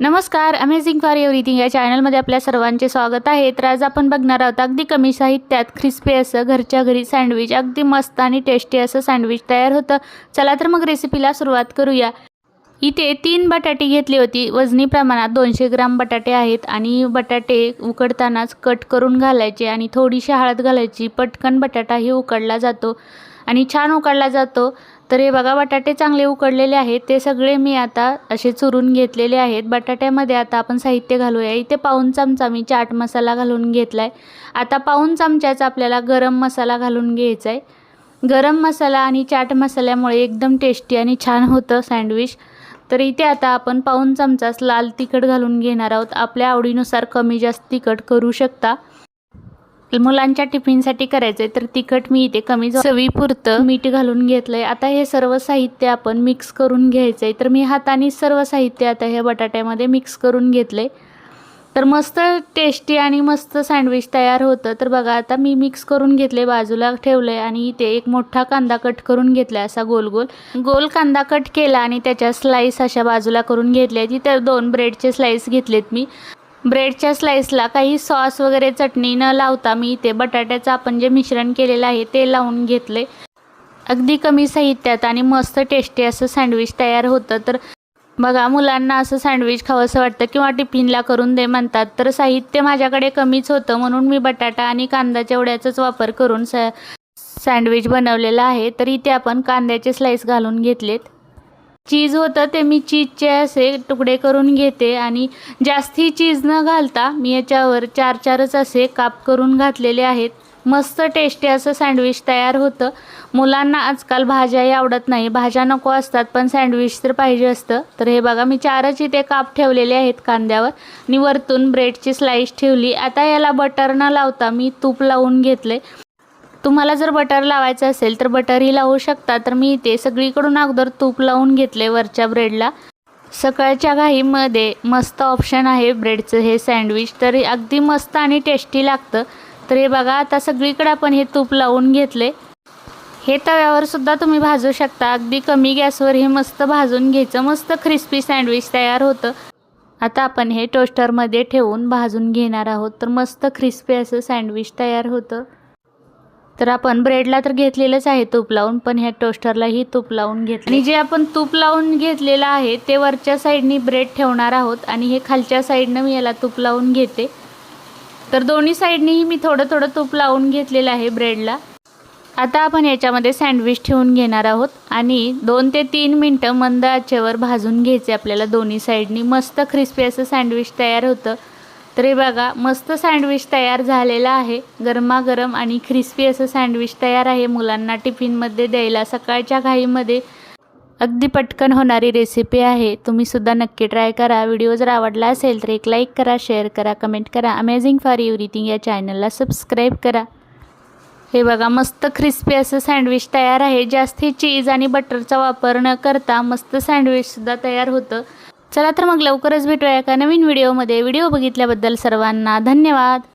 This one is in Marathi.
नमस्कार अमेझिंग फॉर एव्हरीथिंग या चॅनलमध्ये आपल्या सर्वांचे स्वागत आहे. तर आज आपण बघणार आहोत अगदी कमी साहित्यात क्रिस्पी असं घरच्या घरी सँडविच अगदी मस्त आणि टेस्टी असं सँडविच तयार होतं. चला तर मग रेसिपीला सुरुवात करूया. इथे तीन बटाटे घेतली होती. वजनी प्रमाणात दोनशे ग्राम बटाटे आहेत आणि बटाटे उकडतानाच कट करून घालायचे आणि थोडीशी हळद घालायची. पटकन बटाटाही उकडला जातो आणि छान उकडला जातो. तर हे बघा बटाटे चांगले उकडलेले आहेत. ते सगळे मी आता असे चुरून घेतलेले आहेत. बटाट्यामध्ये आता आपण साहित्य घालूया. इथे पाऊन चमचा मी चाट मसाला घालून घेतला आहे आता पाऊन चमच्याचा आपल्याला गरम मसाला घालून घ्यायचा आहे गरम मसाला आणि चाट मसाल्यामुळे एकदम टेस्टी आणि छान होतं सँडविच. तर इथे आता आपण पाऊन चमचाच लाल तिखट घालून घेणार आहोत. आपल्या आवडीनुसार कमी जास्त तिखट करू शकता. मुलांच्या टिफिनसाठी करायचं आहे तर तिखट मी इथे कमी चवीपुरतं मीठ घालून घेतलं आहे आता हे सर्व साहित्य आपण मिक्स करून घ्यायचं आहे तर मी हाताने सर्व साहित्य आता हे बटाट्यामध्ये मिक्स करून घेतलं आहे तर मस्त टेस्टी आणि मस्त सँडविच तयार होतं. तर बघा आता मी मिक्स करून घेतले बाजूला ठेवलंय आणि इथे एक मोठा कांदा कट करून घेतला असा गोल गोल. गोल कांदा कट केला आणि त्याच्या स्लाईस अशा बाजूला करून घेतल्या तिथे दोन ब्रेडचे स्लाईस घेतलेत मी. ब्रेडच्या स्लाईसला काही सॉस वगैरे चटणी न लावता मी इथे बटाट्याचं आपण जे मिश्रण केलेलं आहे ते लावून घेतले. अगदी कमी साहित्यात आणि मस्त टेस्टी असं सँडविच तयार होतं. तर बघा मुलांना असं सँडविच खावंसं वाटतं किंवा टिफिनला करून दे म्हणतात तर साहित्य माझ्याकडे कमीच होतं. म्हणून मी बटाटा आणि कांदा चिवड्याचाच वापर करून सँडविच बनवलेलं आहे. तर इथे आपण कांद्याचे स्लाईस घालून घेतलेत. चीज होतं ते मी चीजचे असे तुकडे करून घेते आणि जास्ती चीज न घालता मी याच्यावर चार चारच असे काप करून घातलेले आहेत. मस्त टेस्टी असं सँडविच तयार होतं. मुलांना आजकाल भाज्याही आवडत नाही. भाज्या नको असतात पण सँडविच तर पाहिजे असतं. तर हे बघा मी चारच इथे काप ठेवलेले आहेत कांद्यावर. आणि वरतून ब्रेडची स्लाईस ठेवली. आता याला बटर न लावता मी तूप लावून घेतले तुम्हाला जर बटर लावायचं असेल तर बटरही लावू शकता. तर मी इथे सगळीकडून अगोदर तूप लावून घेतले वरच्या ब्रेडला सकाळच्या घाईमध्ये मस्त ऑप्शन आहे ब्रेडचं हे सँडविच तर अगदी मस्त आणि टेस्टी लागतं. तर हे बघा आता सगळीकडे आपण हे तूप लावून घेतले. हे तव्यावर सुद्धा तुम्ही भाजू शकता. अगदी कमी गॅसवर हे मस्त भाजून घ्यायचं. मस्त क्रिस्पी सँडविच तयार होतं. आता आपण हे टोस्टरमध्ये ठेवून भाजून घेणार आहोत. तर मस्त क्रिस्पी असं सँडविच तयार होतं. तर आपण ब्रेडला तर घेतलेलंच आहे तूप लावून पण ह्या टोस्टरलाही तूप लावून घेतलं आणि जे आपण तूप लावून घेतलेलं आहे ते वरच्या साईडनी ब्रेड ठेवणार आहोत आणि हे खालच्या साईडनं मी याला तूप लावून घेते. तर दोन्ही साईडनीही मी थोडं थोडं तूप लावून घेतलेलं आहे ब्रेडला आता आपण याच्यामध्ये सँडविच ठेवून घेणार आहोत आणि दोन ते तीन मिनटं मंद आचेवर भाजून घ्यायचे आपल्याला दोन्ही साईडनी मस्त क्रिस्पी असं सँडविच तयार होतं. तर हे बघा मस्त सँडविच तयार झालेला आहे. गरमागरम आणि क्रिस्पी असं सँडविच तयार आहे मुलांना टिफिनमध्ये द्यायला. सकाळच्या घाईमध्ये अगदी पटकन होणारी रेसिपी आहे. तुम्ही सुद्धा नक्की ट्राय करा. व्हिडिओ जर आवडला असेल तर एक लाईक करा शेअर करा कमेंट करा. अमेझिंग फॉर एव्हरीथिंग या चॅनलला सबस्क्राईब करा. हे बघा मस्त क्रिस्पी असं सँडविच तयार आहे. जास्ती चीज आणि बटरचा वापर न करता मस्त सँडविचसुद्धा तयार होतं. चला तर मग लवकरच भेटूया एका नवीन व्हिडिओमध्ये. व्हिडिओ बघितल्याबद्दल सर्वांना धन्यवाद.